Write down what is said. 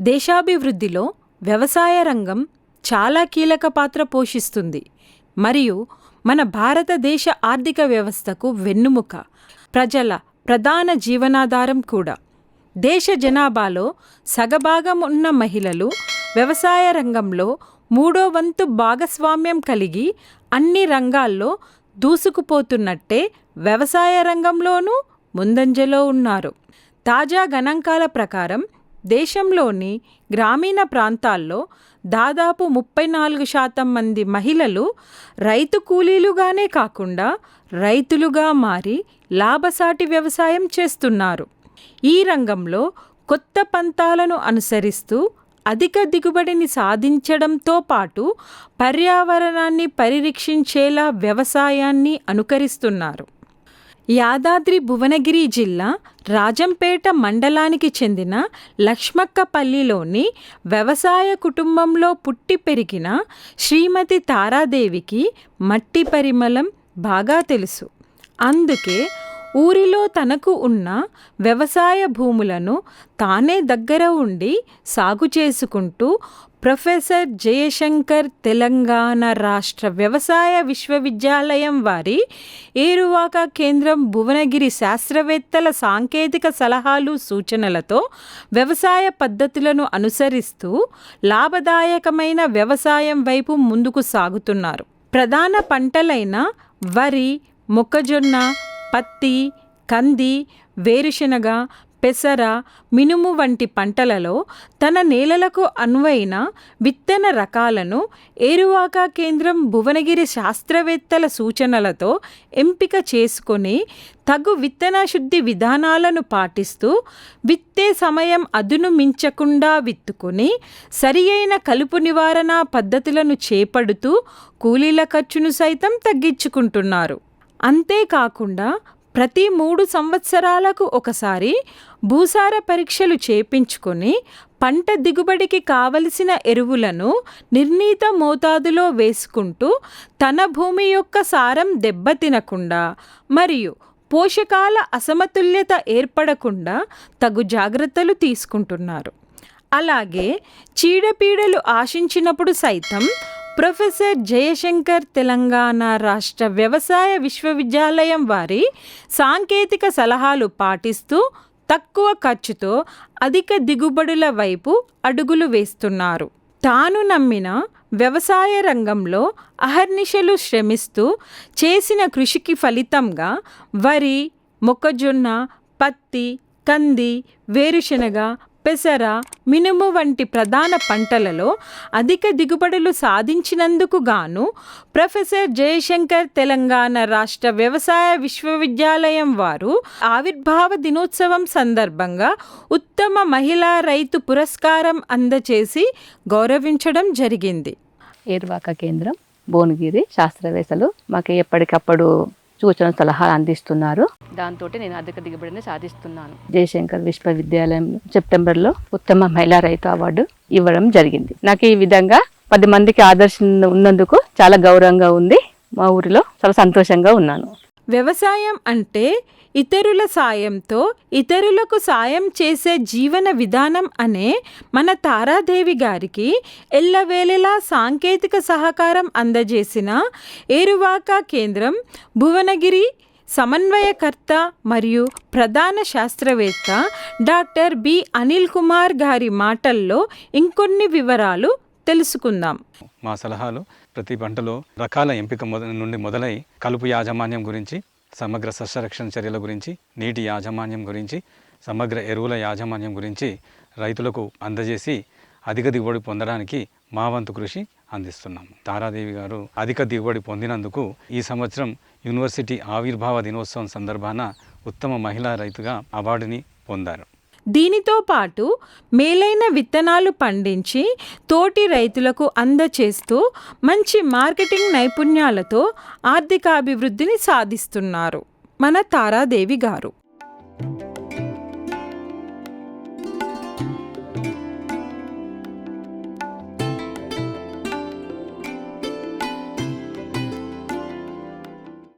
దేశాభివృద్ధిలో వ్యవసాయ రంగం చాలా కీలక పాత్ర పోషిస్తుంది. మరియు మన భారతదేశ ఆర్థిక వ్యవస్థకు వెన్నుముక ప్రజల ప్రధాన జీవనాధారం కూడా. దేశ జనాభాలో సగభాగం ఉన్న మహిళలు వ్యవసాయ రంగంలో మూడో వంతు భాగస్వామ్యం కలిగి అన్ని రంగాల్లో దూసుకుపోతున్నట్టే వ్యవసాయ రంగంలోనూ ముందంజలో ఉన్నారు. తాజా గణాంకాల ప్రకారం దేశంలోని గ్రామీణ ప్రాంతాల్లో దాదాపు ముప్పై నాలుగు శాతం మంది మహిళలు రైతు కూలీలుగానే కాకుండా రైతులుగా మారి లాభసాటి వ్యవసాయం చేస్తున్నారు. ఈ రంగంలో కొత్త పంతాలను అనుసరిస్తూ అధిక దిగుబడిని సాధించడంతో పాటు పర్యావరణాన్ని పరిరక్షించేలా వ్యవసాయాన్ని అనుకరిస్తున్నారు. యాదాద్రి భువనగిరి జిల్లా రాజంపేట మండలానికి చెందిన లక్ష్మక్కపల్లిలోని వ్యవసాయ కుటుంబంలో పుట్టి పెరిగిన శ్రీమతి తారాదేవికి మట్టి పరిమళం బాగా తెలుసు. అందుకే ఊరిలో తనకు ఉన్న వ్యవసాయ భూములను తానే దగ్గర ఉండి సాగు చేసుకుంటూ ప్రొఫెసర్ జయశంకర్ తెలంగాణ రాష్ట్ర వ్యవసాయ విశ్వవిద్యాలయం వారి ఏరువాక కేంద్రం భువనగిరి శాస్త్రవేత్తల సాంకేతిక సలహాలు సూచనలతో వ్యవసాయ పద్ధతులను అనుసరిస్తూ లాభదాయకమైన వ్యవసాయం వైపు ముందుకు సాగుతున్నారు. ప్రధాన పంటలైన వరి మొక్కజొన్న పత్తి కంది వేరుశనగ పెసర మినుము వంటి పంటలలో తన నేలలకు అనువైన విత్తన రకాలను ఏరువాక కేంద్రం భువనగిరి శాస్త్రవేత్తల సూచనలతో ఎంపిక చేసుకొని తగు విత్తన శుద్ధి విధానాలను పాటిస్తూ విత్తే సమయం అదును మించకుండా విత్తుకొని సరి అయిన కలుపు నివారణ పద్ధతులను చేపడుతూ కూలీల ఖర్చును సైతం తగ్గించుకుంటున్నారు. అంతేకాకుండా ప్రతి మూడు సంవత్సరాలకు ఒకసారి భూసార పరీక్షలు చేపించుకొని పంట దిగుబడికి కావలసిన ఎరువులను నిర్ణీత మోతాదులో వేసుకుంటూ తన భూమి యొక్క సారం దెబ్బతినకుండా మరియు పోషకాల అసమతుల్యత ఏర్పడకుండా తగు జాగ్రత్తలు తీసుకుంటున్నారు. అలాగే చీడపీడలు ఆశించినప్పుడు సైతం ప్రొఫెసర్ జయశంకర్ తెలంగాణ రాష్ట్ర వ్యవసాయ విశ్వవిద్యాలయం వారి సాంకేతిక సలహాలు పాటిస్తూ తక్కువ ఖర్చుతో అధిక దిగుబడుల వైపు అడుగులు వేస్తున్నారు. తాను నమ్మిన వ్యవసాయ రంగంలో అహర్నిశలు శ్రమిస్తూ చేసిన కృషికి ఫలితంగా వరి మొక్కజొన్న పత్తి కంది వేరుశనగ పెసర మినుము వంటి ప్రధాన పంటలలో అధిక దిగుబడులు సాధించినందుకు గాను ప్రొఫెసర్ జయశంకర్ తెలంగాణ రాష్ట్ర వ్యవసాయ విశ్వవిద్యాలయం వారు ఆవిర్భావ దినోత్సవం సందర్భంగా ఉత్తమ మహిళా రైతు పురస్కారం అందచేసి గౌరవించడం జరిగింది. ఏర్వాక కేంద్రం భువనగిరి శాస్త్రవేత్తలు మాకు ఎప్పటికప్పుడు సూచన సలహాలు అందిస్తున్నారు. దాంతో నేను అధిక దిగుబడిని సాధిస్తున్నాను. జయశంకర్ విశ్వవిద్యాలయం సెప్టెంబర్లో ఉత్తమ మహిళా రైతు అవార్డు ఇవ్వడం జరిగింది. నాకు ఈ విధంగా పది మందికి ఆదర్శం ఉన్నందుకు చాలా గౌరవంగా ఉంది. మా ఊరిలో చాలా సంతోషంగా ఉన్నాను. వ్యవసాయం అంటే ఇతరుల సాయంతో ఇతరులకు సాయం చేసే జీవన విధానం అనే మన తారాదేవి గారికి ఎల్లవేళలా సాంకేతిక సహకారం అందజేసిన ఏరువాక కేంద్రం భువనగిరి సమన్వయకర్త మరియు ప్రధాన శాస్త్రవేత్త డాక్టర్ బి. అనిల్ కుమార్ గారి మాటల్లో ఇంకొన్ని వివరాలు తెలుసుకుందాం. మా సలహాలు. ప్రతి పంటలో రకాల ఎంపిక నుండి మొదలై కలుపు యాజమాన్యం గురించి సమగ్ర సస్యరక్షణ చర్యల గురించి నీటి యాజమాన్యం గురించి సమగ్ర ఎరువుల యాజమాన్యం గురించి రైతులకు అందజేసి అధిక దిగుబడి పొందడానికి మా వంతు కృషి అందిస్తున్నాం. తారాదేవి గారు అధిక దిగుబడి పొందినందుకు ఈ సంవత్సరం యూనివర్సిటీ ఆవిర్భావ దినోత్సవం సందర్భాన ఉత్తమ మహిళా రైతుగా అవార్డుని పొందారు. దీనితో పాటు మేలైన విత్తనాలు పండించి తోటి రైతులకు అందచేస్తూ మంచి మార్కెటింగ్ నైపుణ్యాలతో ఆర్థికాభివృద్ధిని సాధిస్తున్నారు. మన తారాదేవి గారు.